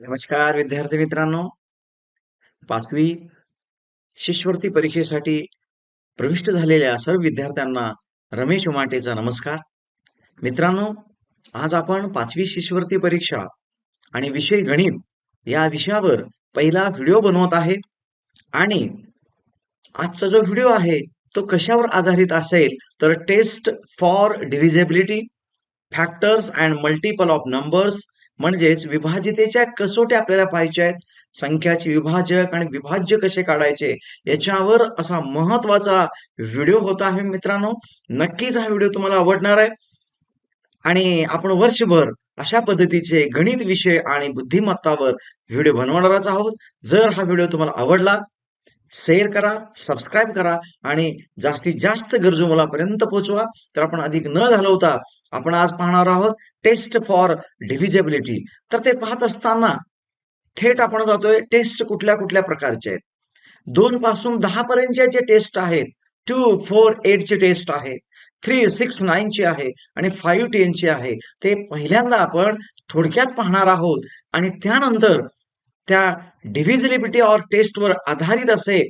नमस्कार विद्यार्थी मित्रांनो. पाचवी शिष्यवृत्ती परीक्षेसाठी प्रविष्ट झालेल्या सर्व विद्यार्थ्यांना रमेश उमाटेचा नमस्कार. मित्रांनो आज आपण पाचवी शिष्यवृत्ती परीक्षा आणि विषय गणित या विषयावर पहिला व्हिडिओ बनवत आहे आणि आजचा जो व्हिडिओ आहे तो कशावर आधारित असेल तर test for divisibility factors and multiple of numbers म्हणजेच विभाजितेच्या कसोट्या आपल्याला पाहिजे आहेत. संख्याचे विभाजक आणि विभाज्य कसे काढायचे याच्यावर असा महत्त्वाचा व्हिडिओ होता आहे मित्रांनो. नक्कीच हा व्हिडिओ तुम्हाला आवडणार आहे. आणि आपण वर्षभर अशा पद्धतीचे गणित विषय आणि बुद्धिमत्तावर व्हिडिओ बनवणारच आहोत. जर हा व्हिडिओ तुम्हाला आवडला शेअर करा सबस्क्राईब करा आणि जास्तीत जास्त गरजू मुलापर्यंत पोहोचवा. तर आपण अधिक न घालवता आपण आज पाहणार आहोत टेस्ट फॉर डिव्हिजेबिलिटी तर ते पाहत असताना थेट आपण जातोय टेस्ट कुठल्या कुठल्या प्रकारचे आहेत. दोन पासून दहा पर्यंतच्या जे टेस्ट आहेत. टू फोर एट ची टेस्ट आहे. थ्री सिक्स नाईन ची आहे. आणि फाईव्ह टेन ची आहे. ते पहिल्यांदा आपण थोडक्यात पाहणार आहोत. आणि त्यानंतर त्या डिव्हिजिबिलिटी ऑर टेस्टवर आधारित असे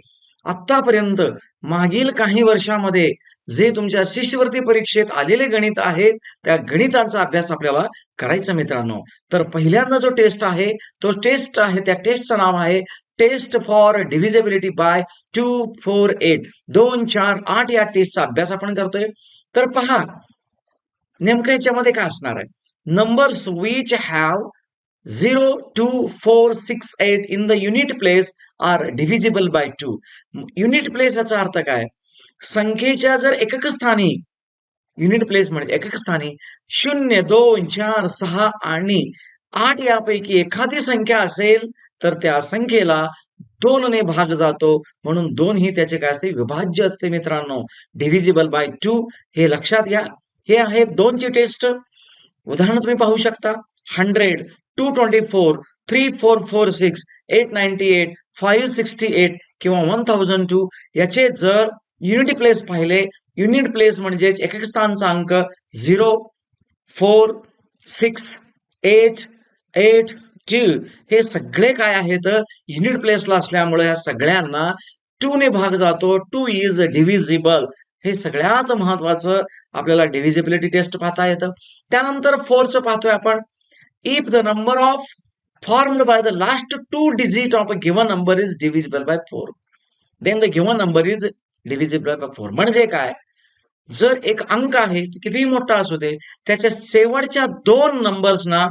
आतापर्यंत मागील काही वर्षामध्ये जे तुमच्या शिष्यवृत्ती परीक्षेत आलेले गणित आहेत त्या गणितांचा अभ्यास आपल्याला करायचा मित्रांनो. तर पहिल्यांदा जो टेस्ट आहे तो टेस्ट आहे त्या टेस्टचं नाव आहे test for divisibility by two four eight दोन चार आठ या टेस्टचा अभ्यास आपण करतोय. तर पहा नेमकं याच्यामध्ये काय असणार आहे? Numbers which have zero two four six eight in the unit place are divisible by two unit place याचा अर्थ काय? संख्येच्या जर एकक स्थानी युनिट प्लेस म्हणजे एकक स्थानी शून्य दोन चार सहा आणि आठ यापैकी एखादी संख्या असेल तर त्या संख्येला दोन ने भाग जातो. म्हणून दोन ही त्याचे काय असते? विभाज्य असते मित्रांनो. डिव्हिजिबल बाय टू हे लक्षात घ्या. हे आहे दोनची टेस्ट उदाहरण तुम्ही पाहू शकता. Hundred two twenty four three four four six eight ninety eight five sixty eight किंवा वन थाउजंड टू याचे जर युनिट प्लेस पाहिले युनिट प्लेस म्हणजेच एक स्थानचा अंक zero four six eight eight two हे सगळे काय आहेत? युनिट प्लेसला असल्यामुळे या सगळ्यांना टू ने भाग जातो. टू इज डिव्हिजिबल हे सगळ्यात महत्वाचं आपल्याला डिव्हिजिबिलिटी टेस्ट पाहता येतं. त्यानंतर फोरचं पाहतोय आपण. If the number of formed by the last two digit of a given number is divisible by four then the given number is divisible by four म्हणजे काय? जर एक अंक आहे कितीही मोठा असू दे त्याच्या शेवटच्या दोन नंबर्सना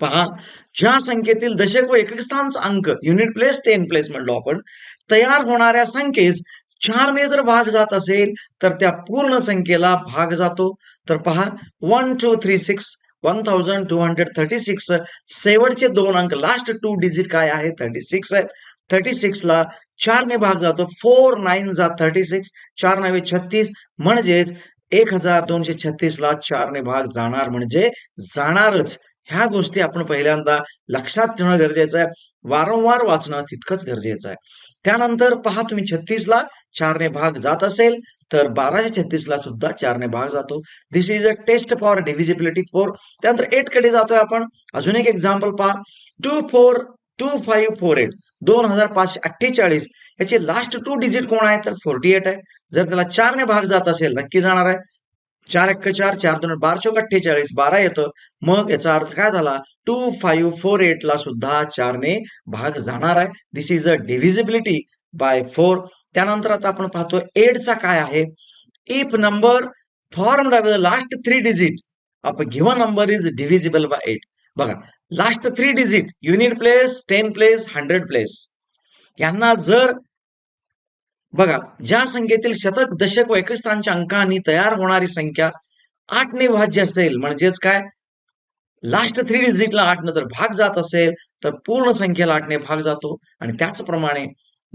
पहा ज्या संख्येतील दशक व एकस्थान अंक युनिट प्लेस टेन प्लेस म्हणलो आपण तयार होणाऱ्या संख्येस चारने जर भाग जात असेल तर त्या पूर्ण संख्येला भाग जातो. तर पहा one two three six one thousand two hundred thirty six शेवटचे दोन अंक लास्ट टू डिजिट काय आहे? थर्टी सिक्स आहेत थर्टी सिक्सला चारने भाग जातो फोर नाईन जा थर्टी सिक्स चार नव्हे छत्तीस म्हणजेच एक हजार दोनशे छत्तीस ला चारने भाग जाणार म्हणजे जाणारच. ह्या गोष्टी आपण पहिल्यांदा लक्षात ठेवणं गरजेचं आहे. वारंवार वाचणं तितकंच गरजेचं आहे. त्यानंतर पहा तुम्ही छत्तीसला चारने भाग जात असेल तर बाराशे छत्तीस ला सुद्धा चारने भाग जातो. This is a test for divisibility four त्यानंतर एटकडे जातोय आपण. अजून एक एक्झाम्पल पहा. Two four two five four eight दोन हजार पाचशे अठ्ठेचाळीस. याचे लास्ट टू डिजिट कोण आहे तर फोर्टी एट आहे. जर त्याला चारने भाग जात असेल नक्की जाणार आहे. चार एक्क चार चार दोन बारा चौक अठ्ठेचाळीस बारा येतं. मग याचा अर्थ काय झाला? टू फाईव्ह फोर एट ला सुद्धा चारने भाग जाणार आहे. This is a divisibility by four त्यानंतर आता आपण पाहतो एडचा काय आहे? If number form last three digit आपण given number is divisible by eight बघा last three digit unit place ten place hundred place यांना जर बघा ज्या संख्येतील शतक दशक व एकस्थानच्या अंकांनी तयार होणारी संख्या आठने भाज्य असेल म्हणजेच काय? लास्ट थ्री डिजिटला आठ जर भाग जात असेल तर पूर्ण संख्येला आठने भाग जातो. आणि त्याचप्रमाणे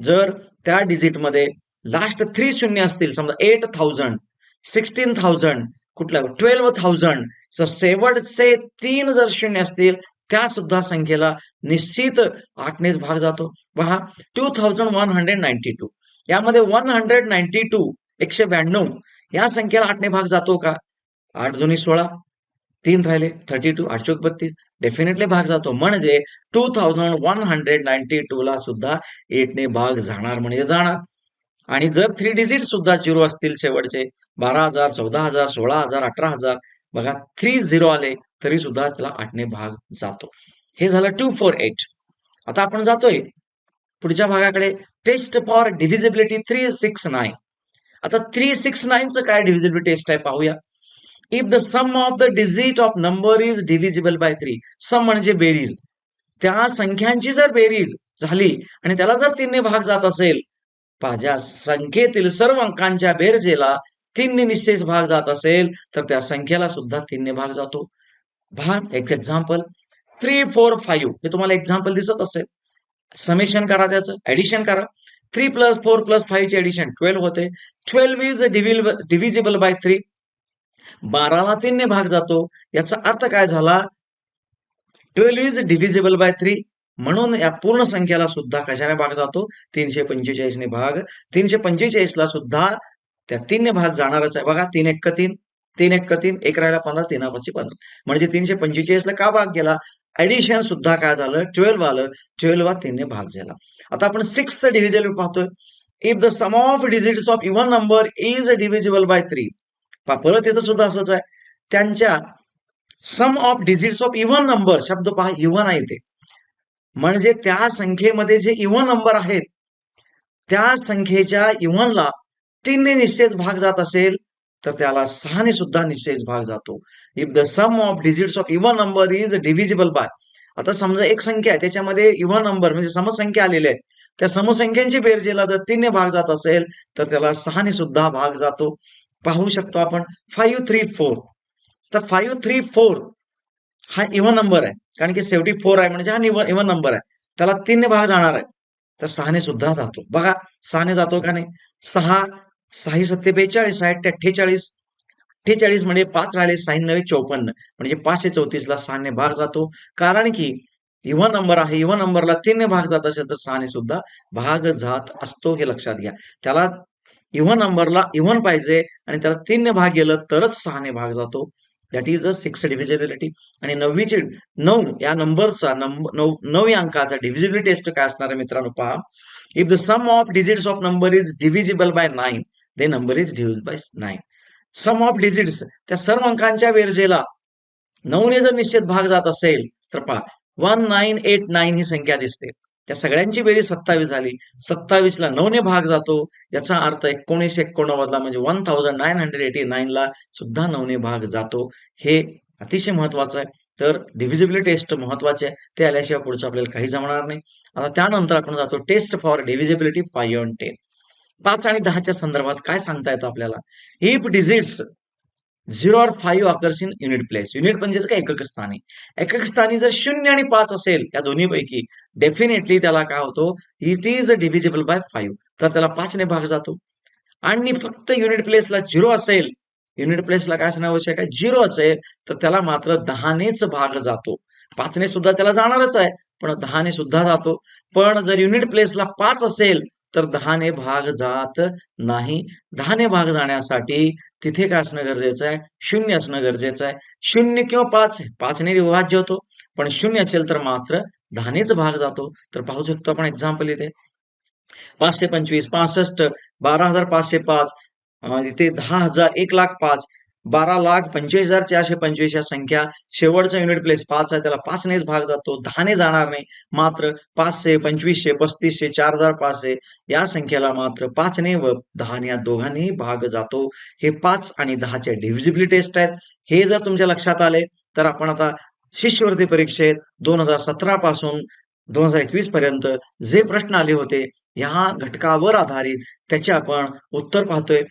जर त्या डिजिटमध्ये लास्ट थ्री शून्य असतील समजा एट थाउजंड सिक्स्टीन थाउजंड कुठल्या ट्वेल्व थाउजंड शेवटचे तीन जर शून्य असतील त्या सुद्धा संख्येला निश्चित आठनेच भाग जातो. पहा two thousand one hundred ninety two यामध्ये वन हंड्रेड नाईन्टी टू एकशे ब्याण्णव या संख्येला आठने भाग जातो का? आठ दोन्ही सोळा तीन राहिले थर्टी टू आठ चौक बत्तीस. डेफिनेटली भाग जातो. म्हणजे two thousand one hundred ninety two ला सुद्धा एटने भाग जाणार म्हणजे जाणार. आणि जर थ्री डिजिट सुद्धा झिरो असतील शेवटचे बारा हजार चौदा हजार सोळा हजार अठरा हजार बघा थ्री झिरो आले तरी सुद्धा त्याला आठने भाग जातो. हे झालं टू फोर एट आता आपण जातोय पुढच्या भागाकडे. Test for divisibility three six nine आता थ्री सिक्स नाईनचं काय डिव्हिजिबिलिटी टेस्ट आहे पाहूया. If the sum of the digit of number is divisible by three sum म्हणजे बेरीज. त्या संख्यांची जर बेरीज झाली आणि त्याला जर तीनने भाग जात असेल माझ्या संख्येतील सर्व अंकांच्या बेरजेला तीनने निश्चयच भाग जात असेल तर त्या संख्येला सुद्धा तीनने भाग जातो. भाग एक एक्झाम्पल थ्री फोर फाईव्ह हे तुम्हाला एक्झाम्पल दिसत असेल. समेशन करा त्याचं. ऍडिशन करा. Three plus four plus five ची ऍडिशन ट्वेल्व होते. Twelve is divisible by three बाराला तीनने भाग जातो. याचा अर्थ काय झाला? Twelve is divisible by three म्हणून या पूर्ण संख्येला सुद्धा कशाने भाग जातो? तीनशे पंचेचाळीसने भाग. तीनशे पंचेचाळीसला सुद्धा त्या तीनने भाग जाणारच आहे. बघा तीन एक तीन तीन एक तीन एक राहिला पंधरा तीन पाचशे पंधरा. म्हणजे तीनशे पंचेचाळीसला का भाग गेला? ऍडिशन सुद्धा काय झालं? ट्वेल्व आलं. ट्वेल्व वा तीनने भाग झाला. आता आपण सिक्स डिव्हिजन पाहतोय. If the sum of digits of even number is divisible by three परत येतं सुद्धा असंच आहे. त्यांच्या sum of digits of even number शब्द पहा इव्हन आहे ते. म्हणजे त्या संख्येमध्ये जे इव्हन नंबर आहेत त्या संख्येच्या इव्हनला तीनने निश्चित भाग जात असेल तर त्याला सहाने सुद्धा निश्चित भाग जातो. If the sum of digits of even number is divisible by आता समजा एक संख्या आहे त्याच्यामध्ये इव्हन नंबर म्हणजे समसंख्या आलेल्या आहेत त्या समसंख्यांची बेरजेला जर तीनने भाग जात असेल तर त्याला सहाने सुद्धा भाग जातो. पाहू शकतो आपण फाईव्ह थ्री फोर तर फाईव्ह थ्री फोर हा इव्हन नंबर आहे. कारण की सेव्हन्टी फोर आहे म्हणजे हा इव्हन नंबर आहे. त्याला तीनने भाग जाणार आहे. तर सहाने सुद्धा जातो. बघा सहाने जातो का नाही? सहा सहा सत्ते बेचाळीस साठ अठ्ठेचाळीस. अठ्ठेचाळीस म्हणजे पाच राहिले साईन नव्हे चौपन्न. म्हणजे पाचशे चौतीस ला सहाने भाग जातो. कारण की इव्हन नंबर आहे इव्हन नंबरला तीनने भाग जात असेल तर सहाने सुद्धा भाग जात असतो हे लक्षात घ्या. त्याला इव्हन नंबरला इव्हन पाहिजे आणि त्याला तीनने भाग गेलं तरच सहाने भाग जातो. That is a six divisibility आणि नववीची नऊ या नंबरचा नऊ नऊ अंकाचा डिव्हिजिबिलिटी टेस्ट काय असणार आहे मित्रांनो पहा. If the sum of digits of number is divisible by nine the number is divisible by nine sum of digits त्या सर्व अंकांच्या बेरजेला नऊने जर निश्चित भाग जात असेल तर पहा वन नाईन एट नाईन ही संख्या दिसते. त्या सगळ्यांची बेरीज सत्तावीस झाली. सत्तावीस ला नऊने भाग जातो. याचा अर्थ एकोणीसशे एकोणनव्वदला म्हणजे one thousand nine hundred eighty nine ला सुद्धा नऊने भाग जातो. हे अतिशय महत्वाचं आहे. तर डिव्हिजिबिलिटी टेस्ट महत्त्वाचे आहे. ते आल्याशिवाय पुढचं आपल्याला काही जमणार नाही. आता त्यानंतर आपण जातो test for divisibility five and ten पाच आणि दहाच्या संदर्भात काय सांगता येतं आपल्याला? If digits zero or five occurs in unit place unit म्हणजेच काय एकक स्थानी एकक स्थानी जर शून्य आणि पाच असेल या दोन्ही पैकी डेफिनेटली त्याला काय होतो? It is divisible by five तर त्याला पाचने भाग जातो. आणि फक्त युनिट प्लेसला झिरो असेल युनिट प्लेसला काय असणं आवश्यक आहे? झिरो असेल तर त्याला मात्र दहानेच भाग जातो. पाचने सुद्धा त्याला जाणारच आहे पण दहाने सुद्धा जातो. पण जर युनिट प्लेसला पाच असेल तर दहाने भाग जात नाही. दहाने भाग जाण्यासाठी तिथे काय असणं गरजेचं आहे? शून्य असणं गरजेचं आहे. शून्य किंवा पाच पाचने विभाज्य होतो. पण शून्य असेल तर मात्र दहानेच भाग जातो. तर पाहू शकतो आपण एक्झाम्पल इथे. पाचशे पंचवीस पासष्ट बारा हजार पाचशे पाच इथे दहा हजार एक लाख पाच. बारा लाख पंचवीस हजार चारशे पंचवीस या संख्या. शेवटचा युनिट प्लेस पाच आहे. त्याला पाचनेच भाग जातो. दहाने जाणार नाही. मात्र पाचशे पंचवीसशे पस्तीसशे चार हजार पाचशे या संख्येला मात्र पाचने व दहाने या दोघांनी भाग जातो. हे पाच आणि दहाचे डिव्हिजिबिलिटी टेस्ट आहेत. हे जर तुमच्या लक्षात आले तर आपण आता शिष्यवृत्ती परीक्षेत दोन हजार सतरा पासून दोन हजार एकवीस पर्यंत जे प्रश्न आले होते ह्या घटकावर आधारित त्याचे आपण उत्तर पाहतोय.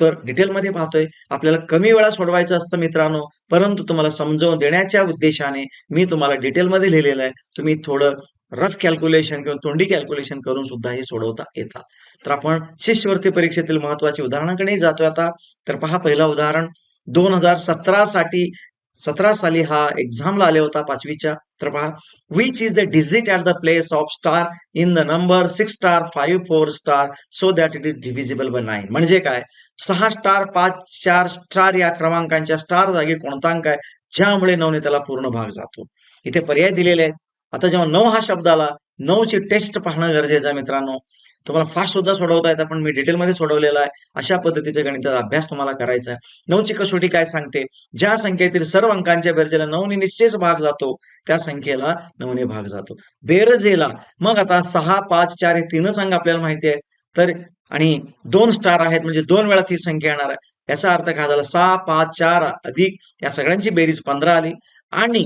तर डिटेलमध्ये पाहतोय आपल्याला कमी वेळा सोडवायचं असतं मित्रांनो परंतु तुम्हाला समजावून देण्याच्या उद्देशाने मी तुम्हाला डिटेलमध्ये लिहिलेलं आहे. तुम्ही थोडं रफ कॅल्क्युलेशन किंवा तोंडी कॅल्क्युलेशन करून सुद्धा हे सोडवता येतात. तर आपण शिष्यवृत्ती परीक्षेतील महत्वाची उदाहरणाकडे जातोय आता. तर पहा पहिलं उदाहरण दोन हजार सतरा साठी सतरा साली हा एक्झामला आले होता पाचवीच्या. तर पहा which is the digit at the place of star in the number six star five four star so that it is divisible by nine म्हणजे काय? सहा स्टार पाच चार स्टार या क्रमांकांच्या स्टार जागी कोणता अंक आहे? ज्यामुळे नऊने त्याला पूर्ण भाग जातो. इथे पर्याय दिलेले आहेत. आता जेव्हा नऊ हा शब्द आला नऊची टेस्ट पाहणं गरजेचं आहे मित्रांनो. तुम्हाला फास्ट सुद्धा सोडवता येतं पण मी डिटेलमध्ये सोडवलेला आहे. अशा पद्धतीचे गणिताचा अभ्यास तुम्हाला करायचा आहे. नऊची कसोटी काय सांगते? ज्या संख्येतील सर्व अंकांच्या बेरजेला नऊने निश्चयच भाग जातो त्या संख्येला नऊने भाग जातो. बेरजेला मग आता सहा पाच चार हे तीनच अंक आपल्याला माहिती आहे तर आणि दोन स्टार आहेत म्हणजे दोन वेळा ती संख्या येणार आहे. याचा अर्थ काय झाला? सहा पाच चार अधिक या सगळ्यांची बेरीज पंधरा आली. आणि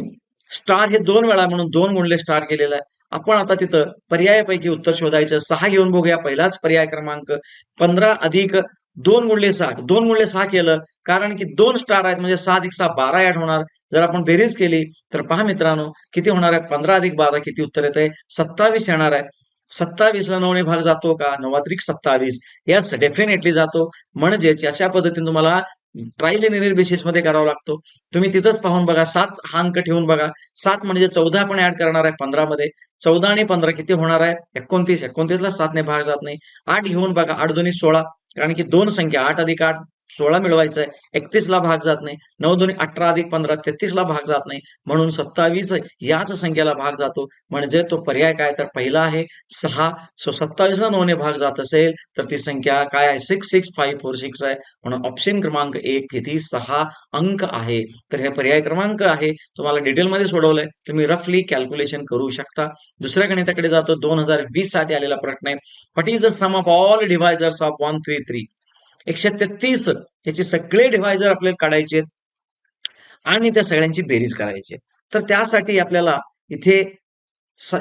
स्टार हे दोन वेळा म्हणून दोन गुणले स्टार केलेला आहे. आपण आता तिथं पर्यायापैकी उत्तर शोधायचं. सहा घेऊन बघूया. पहिलाच पर्याय क्रमांक पंधरा अधिक दोन गुणले सहा. दोन गुणले सहा केलं कारण की दोन स्टार आहेत. म्हणजे सहा अधिक सहा बारा ऍड होणार. जर आपण बेरीज केली तर पहा मित्रांनो किती होणार आहे? पंधरा अधिक बारा किती उत्तर येत आहे सत्तावीस येणार आहे. सत्तावीसला नवने भाग जातो का? नवात्रिक सत्तावीस. यस डेफिनेटली जातो. म्हणजेच अशा पद्धतीने तुम्हाला ट्रायल एरियर बेसिसमध्ये करावा लागतो. तुम्ही तिथंच पाहून बघा सात हा अंक ठेवून बघा. सात म्हणजे चौदा पण ऍड करणार आहे पंधरा मध्ये चौदा आणि पंधरा किती होणार आहे? एकोणतीस. एकोणतीसला सातने भाग जात नाही. आठ घेऊन बघा आठ दोन्ही सोळा. कारण की दोन संख्या आठ अधिक आठ सोळा मिळवायचा आहे एकतीस ला भाग जात नाही. नऊ दोन्ही अठरा अधिक पंधरा तेहतीस ला भाग जात नाही. म्हणून सत्तावीस याच संख्येला भाग जातो. म्हणजे तो पर्याय काय? तर पहिला आहे सहा. सो सत्तावीस ला नऊने भाग जात असेल तर ती संख्या काय आहे? Six six five four six आहे. म्हणून ऑप्शन क्रमांक एक किती? सहा अंक आहे. तर हे पर्याय क्रमांक आहे. तुम्हाला डिटेलमध्ये सोडवलंय. तुम्ही रफली कॅल्क्युलेशन करू शकता. दुसऱ्या गणिताकडे जातो. दोन हजार वीससाठी आलेला प्रश्न आहे. What is the sum of all divisors of one three three एकशे तेहतीस याचे सगळे डिव्हायझर आपल्याला काढायचे आणि त्या सगळ्यांची बेरीज करायची तर त्यासाठी आपल्याला इथे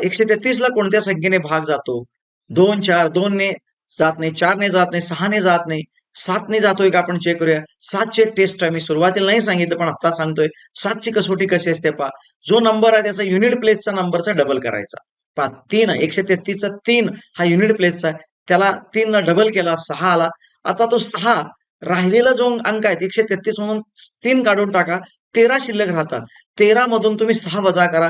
एकशे तेहतीस ला कोणत्या संख्येने भाग जातो? दोन चार दोन ने जात नाही चार ने जात नाही सहाने जात नाही. सातने जातोय का आपण चेक करूया? सातचे टेस्ट आहे मी सुरुवातीला नाही सांगितलं पण आता सांगतोय. सातची कसोटी कशी असते पा जो नंबर आहे त्याचा युनिट प्लेसचा नंबरचा डबल करायचा. पा तीन एकशे तेहतीसचा तीन हा युनिट प्लेसचा आहे. त्याला तीन डबल केला सहा आला आता तो सहा राहिलेला जो अंक आहे एकशे तेहतीस म्हणून तीन काढून टाका तेरा शिल्लक राहतात. तेरा मधून तुम्ही सहा वजा करा.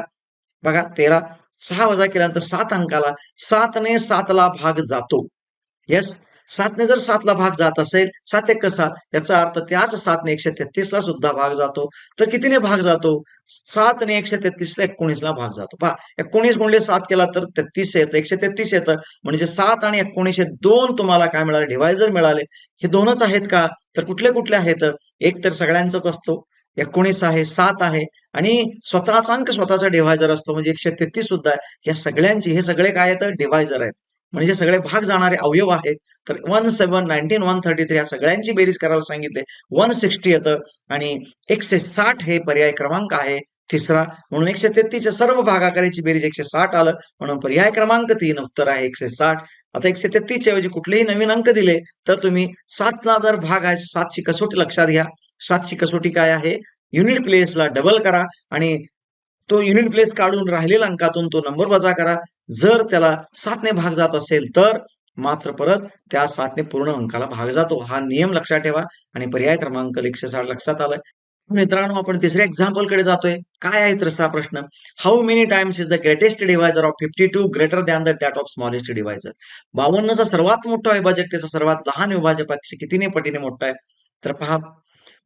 बघा तेरा सहा वजा केल्यानंतर सात अंकाला सातने सातला भाग जातो. येस सातने जर सातला भाग जात असेल सात एक सात याचा अर्थ त्याच सातने एकशे तेहतीसला सुद्धा भाग जातो. तर कितीने भाग जातो? सातने एकशे तेहतीसला एकोणीसला भाग जातो. पहा एकोणीस गुणले सात केला तर तेहतीस येतं एकशे तेहतीस येतं. म्हणजे सात आणि एकोणीस हे दोन तुम्हाला काय मिळाले? डिवायझर मिळाले. हे दोनच आहेत का? तर कुठले कुठले आहेत? एक तर सगळ्यांचाच असतो. एकोणीस आहे सात आहे. आणि स्वतःचा अंक स्वतःचा डिव्हायझर असतो. म्हणजे एकशे तेहतीस सुद्धा या सगळ्यांची हे सगळे काय आहेत? डिव्हायझर आहेत. म्हणजे सगळे भाग जाणारे अवयव आहेत. तर one seven nineteen one thirty three या सगळ्यांची बेरीज करायला सांगितले. वन सिक्स्टी येतं आणि एकशे साठ हे पर्याय क्रमांक आहे तिसरा. म्हणून एकशे तेहतीसच्या सर्व भागाकाराची बेरीज एकशे साठ आलं. म्हणून पर्याय क्रमांक तीन उत्तर आहे एकशे साठ. आता एकशे तेहतीसच्या ऐवजी कुठलेही नवीन अंक दिले तर तुम्ही सातला जर भाग आहे. सातची कसोटी लक्षात घ्या. सातची कसोटी काय आहे? युनिट प्लेसला डबल करा आणि तो युनिट प्लेस काढून राहिलेल्या अंकातून तो नंबर वजा करा. जर त्याला सातने भाग जात असेल तर मात्र परत त्या सातने पूर्ण अंकाला भाग जातो. हा नियम लक्षात ठेवा आणि पर्याय क्रमांक एकशे साठ लक्षात आलाय. मित्रांनो आपण तिसऱ्या एक्झाम्पलकडे जातोय. काय आहे तिसरा प्रश्न? How many times is the greatest divisor of fifty two greater than the that of smallest divisor बावन्नचा सर्वात मोठा विभाजक त्याचा सर्वात लहान विभाजकापेक्षा कितीने पटीने मोठा आहे? तर पहा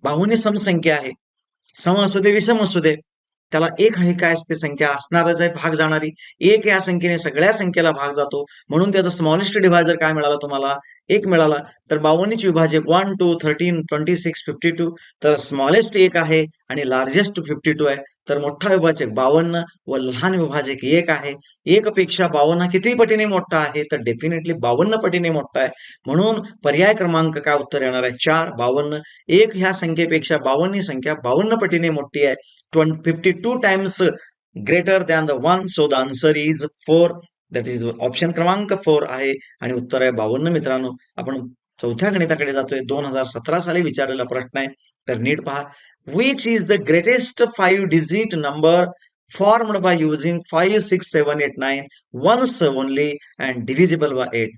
बावन्न समसंख्या आहे. सम असू दे विषम असू दे. त्याला एक आहे काय असते संख्या? असणारच आहे भाग जाणारी. एक या संख्येने सगळ्या संख्येला भाग जातो. म्हणून त्याचा स्मॉलेस्ट डिव्हायझर काय मिळाला तुम्हाला? एक मिळाला. तर बावन्नच विभाजक one two thirteen twenty six fifty two तर स्मॉलेस्ट एक आहे आणि लार्जेस्ट फिफ्टी टू आहे. तर मोठा विभाजक बावन्न व लहान विभाजक एक आहे. एक पेक्षा बावन्न किती पटीने मोठा आहे? तर डेफिनेटली बावन्न पटीने मोठा आहे. म्हणून पर्याय क्रमांक काय उत्तर येणार आहे? चार बावन्न. एक ह्या संख्येपेक्षा बावन्न ही संख्या बावन्न पटीने मोठी आहे. Twenty fifty two times greater than the one so the answer is four that is option क्रमांक फोर आहे. आणि उत्तर आहे बावन्न. मित्रांनो आपण चौथ्या गणिताकडे जातोय. दोन हजार सतरा साली विचारलेला प्रश्न आहे. तर नीट पहा. Which is the greatest five digit number formed by using five six seven eight nine once only and divisible by eight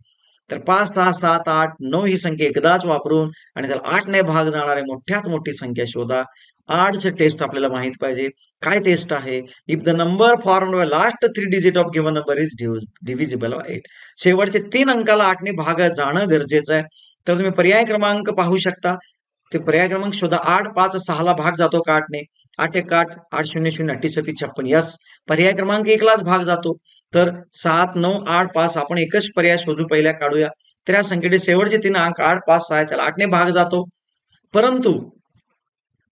तर पाच सहा सात आठ नऊ ही संख्या एकदाच वापरून आणि त्याला आठ ने भाग जाणारे मोठ्यात मोठी संख्या शोधा. आडचं टेस्ट आपल्याला माहीत पाहिजे. काय टेस्ट आहे? If the number form last three digit of given number is divisible eight शेवटचे तीन अंकाला आठने भाग जाणं गरजेचं आहे. तर तुम्ही पर्याय क्रमांक पाहू शकता. ते पर्याय क्रमांक शोधा. आठ पाच सहाला भाग जातो का आठने? आठ एक आठ आठ शून्य शून्य अठ्ठीसत्ती छप्पन. यस पर्याय क्रमांक एकलाच भाग जातो. तर सात नऊ आठ पाच आपण एकच पर्याय शोधू पहिल्या काढूया. तर या संख्येचे शेवटचे तीन अंक आठ पाच सहा त्याला आठने भाग जातो. परंतु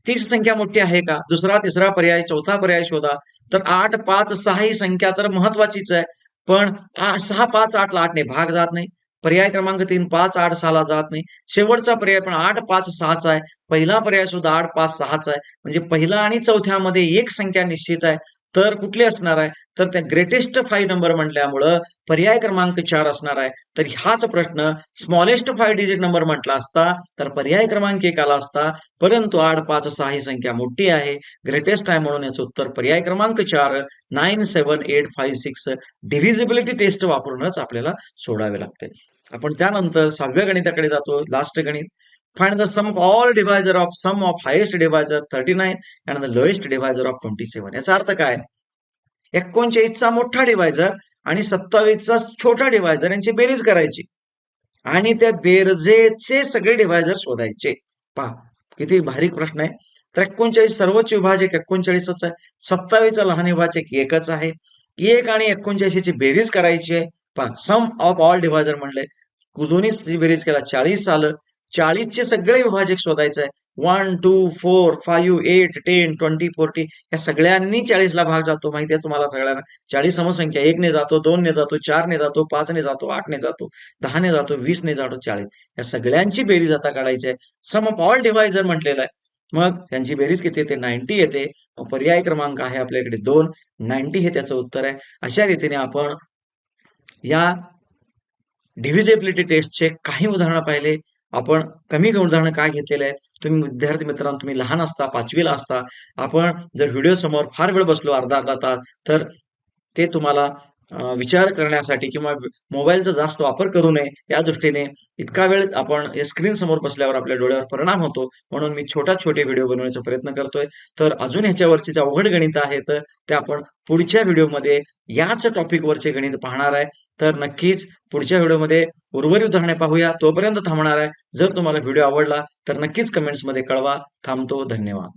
तीच संख्या मोठी आहे का? दुसरा तिसरा पर्याय चौथा पर्याय शोधा. तर आठ पाच सहा ही संख्या तर महत्वाचीच आहे. पण सहा पाच आठला आठने भाग जात नाही. पर्याय क्रमांक तीन पाच आठ सहाला जात नाही. शेवटचा पर्याय पण आठ पाच सहाचा आहे. पहिला पर्याय सुद्धा आठ पाच सहाचा आहे. म्हणजे पहिला आणि चौथ्यामध्ये एक संख्या निश्चित आहे. तर कुठले असणार आहे? तर त्या ग्रेटेस्ट फाईव्ह नंबर म्हटल्यामुळं पर्याय क्रमांक चार असणार आहे. तर हाच प्रश्न स्मॉलेस्ट फाईव्ह डिजिट नंबर म्हटला असता तर पर्याय क्रमांक एक आला असता. परंतु आठ पाच सहा ही संख्या मोठी आहे. ग्रेटेस्ट आहे म्हणून याचं उत्तर पर्याय क्रमांक चार nine seven eight five six divisibility test वापरूनच आपल्याला सोडावे लागते. आपण त्यानंतर सहाव्या गणिताकडे जातो लास्ट गणित. Find the some of all divisor of some of highest divisor thirty and and the divisor divisor of याचा अर्थ काय? एकोणचाळीसचा मोठा डिवायझर आणि सत्तावीसचा छोटा डिवायझर यांची बेरीज करायची. आणि त्या बेरजेचे सगळे डिवायझर शोधायचे. पहा किती भारी प्रश्न आहे. तर एकोणचाळीस सर्वोच्च विभाजक एकोणचाळीसच आहे. सत्तावीसचा लहान विभाजक एकच आहे. एक आणि एकोणचाळीसची बेरीज करायची आहे. पहा सम ऑफ ऑल डिवायझर म्हणले. दोन्ही बेरीज केला चाळीस आलं. चाळीसचे सगळे विभाजक शोधायचं आहे. One two four five eight ten twenty forty या सगळ्यांनी चाळीसला भाग जातो. माहिती आहे तुम्हाला सगळ्यांना? चाळीस समसंख्या. एकने जातो दोनने जातो चारने जातो पाचने जातो आठने जातो दहा ने जातो वीसने जातो चाळीस. या सगळ्यांची बेरीज आता काढायची आहे. सम ऑफ ऑल डिव्हायझर म्हटलेलं आहे. मग त्यांची बेरीज किती येते? नाईन्टी येते. पर्याय क्रमांक आहे आपल्याकडे दोन. नाईन्टी हे त्याचं उत्तर आहे. अशा रीतीने आपण या डिव्हिजेबिलिटी टेस्टचे काही उदाहरणं पाहिले. आपण कमी उदाहरणं काय घेतलेले आहेत? तुम्ही विद्यार्थी मित्रांनो तुम्ही लहान असता पाचवीला असता आपण जर व्हिडिओ समोर फार वेळ बसलो अर्धा अर्धा तास तर ते तुम्हाला विचार करण्यासाठी किंवा मोबाईलचा जास्त वापर करू नये या दृष्टीने इतका वेळ आपण स्क्रीन समोर बसल्यावर आपल्या डोळ्यावर परिणाम होतो म्हणून मी छोटा छोटे व्हिडिओ बनवण्याचा प्रयत्न करतोय. तर अजून ह्याच्यावरची जे अवघड गणित आहे तर ते आपण पुढच्या व्हिडिओमध्ये याच टॉपिकवरचे गणित पाहणार आहे. तर नक्कीच पुढच्या व्हिडिओमध्ये उर्वरित उदाहरणे पाहूया तोपर्यंत थांबणार आहे. जर तुम्हाला व्हिडिओ आवडला तर नक्कीच कमेंट्समध्ये कळवा. थांबतो धन्यवाद.